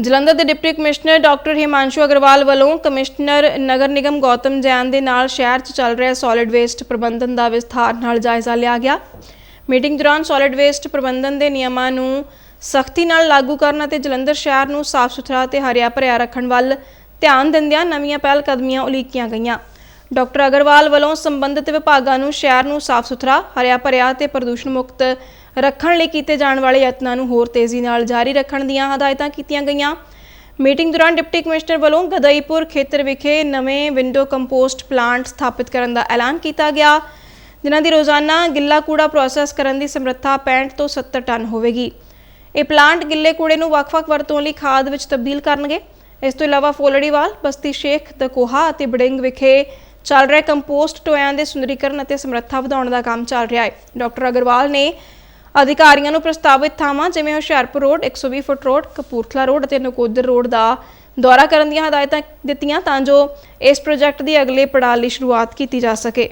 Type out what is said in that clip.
ਜਲੰਧਰ ਦੇ deputy commissioner doctor Himanshu Agarwal ਵੱਲੋਂ commissioner Nagar Nigam Gautam Jain ਦੇ ਨਾਲ ਸ਼ਹਿਰ 'ਚ ਚੱਲ ਰਿਹਾ ਸੋਲਿਡ ਵੇਸਟ ਪ੍ਰਬੰਧਨ ਦਾ ਵਿਸਥਾਰ ਨਾਲ ਜਾਇਜ਼ਾ ਲਿਆ ਗਿਆ। ਮੀਟਿੰਗ ਦੌਰਾਨ ਸੋਲਿਡ ਵੇਸਟ ਪ੍ਰਬੰਧਨ ਦੇ ਨਿਯਮਾਂ ਨੂੰ ਸਖਤੀ ਨਾਲ ਲਾਗੂ ਕਰਨ ਅਤੇ ਜਲੰਧਰ ਸ਼ਹਿਰ ਨੂੰ ਸਾਫ਼ ਸੁਥਰਾ ਤੇ ਹਰਿਆ ਭਰਿਆ ਰੱਖਣ ਵੱਲ ਧਿਆਨ ਦਿੰਦਿਆਂ ਨਵੀਆਂ ਪਹਿਲ ਕਦਮੀਆਂ ਉਲੀਕੀਆਂ ਗਈਆਂ। ਡਾਕਟਰ ਅਗਰਵਾਲ ਵੱਲੋਂ ਸੰਬੰਧਿਤ ਵਿਭਾਗਾਂ ਨੂੰ ਸ਼ਹਿਰ ਨੂੰ ਸਾਫ਼ ਸੁਥਰਾ, ਹਰਿਆ ਭਰਿਆ ਤੇ ਪ੍ਰਦੂਸ਼ਣ ਮੁਕਤ ਰੱਖਣ ਲਈ ਕੀਤੇ ਜਾਣ ਵਾਲੇ ਯਤਨਾਂ ਨੂੰ ਹੋਰ ਤੇਜ਼ੀ ਨਾਲ ਜਾਰੀ ਰੱਖਣ ਦੀਆਂ ਹਦਾਇਤਾਂ ਕੀਤੀਆਂ ਗਈਆਂ। ਮੀਟਿੰਗ ਦੌਰਾਨ ਡਿਪਟੀ ਕਮਿਸ਼ਨਰ ਵੱਲੋਂ ਗਦਈਪੁਰ ਖੇਤਰ ਵਿਖੇ ਨਵੇਂ ਵਿੰਡੋ ਕੰਪੋਸਟ ਪਲਾਂਟ ਸਥਾਪਿਤ ਕਰਨ ਦਾ ਐਲਾਨ ਕੀਤਾ ਗਿਆ, ਜਿਨ੍ਹਾਂ ਦੀ ਰੋਜ਼ਾਨਾ ਗਿੱਲਾ ਕੂੜਾ ਪ੍ਰੋਸੈਸ ਕਰਨ ਦੀ ਸਮਰੱਥਾ 65 ਤੋਂ 70 ਟਨ ਹੋਵੇਗੀ। ਇਹ ਪਲਾਂਟ ਗਿੱਲੇ ਕੂੜੇ ਨੂੰ ਵੱਖ-ਵੱਖ ਵਰਤੋਂ ਲਈ ਖਾਦ ਵਿੱਚ ਤਬਦੀਲ ਕਰਨਗੇ। ਇਸ ਤੋਂ ਇਲਾਵਾ ਫੋਲੜੀਵਾਲ, ਬਸਤੀ ਸ਼ੇਖ, ਦਕੋਹਾ ਅਤੇ ਬੜਿੰਗ ਵਿਖੇ ਚੱਲ ਰਿਹਾ ਕੰਪੋਸਟ ਟੋਇਆਂ ਦੇ ਸੁੰਦਰੀਕਰਨ ਅਤੇ ਸਮਰੱਥਾ ਵਧਾਉਣ ਦਾ ਕੰਮ ਚੱਲ ਰਿਹਾ ਹੈ। ਡਾਕਟਰ ਅਗਰਵਾਲ ਨੇ ਅਧਿਕਾਰੀਆਂ ਨੂੰ ਪ੍ਰਸਤਾਵਿਤ ਥਾਵਾਂ ਜਿਵੇਂ Hoshiarpur road 120 foot road, Kapurthala road ਅਤੇ ਨਕੋਦਰ ਰੋਡ ਦਾ ਦੌਰਾ ਕਰਨ ਦੀਆਂ ਹਦਾਇਤਾਂ ਦਿੱਤੀਆਂ ਤਾਂ ਜੋ ਇਸ ਪ੍ਰੋਜੈਕਟ ਦੀ ਅਗਲੇ ਪੜਾਅ ਲਈ ਸ਼ੁਰੂਆਤ ਕੀਤੀ ਜਾ ਸਕੇ।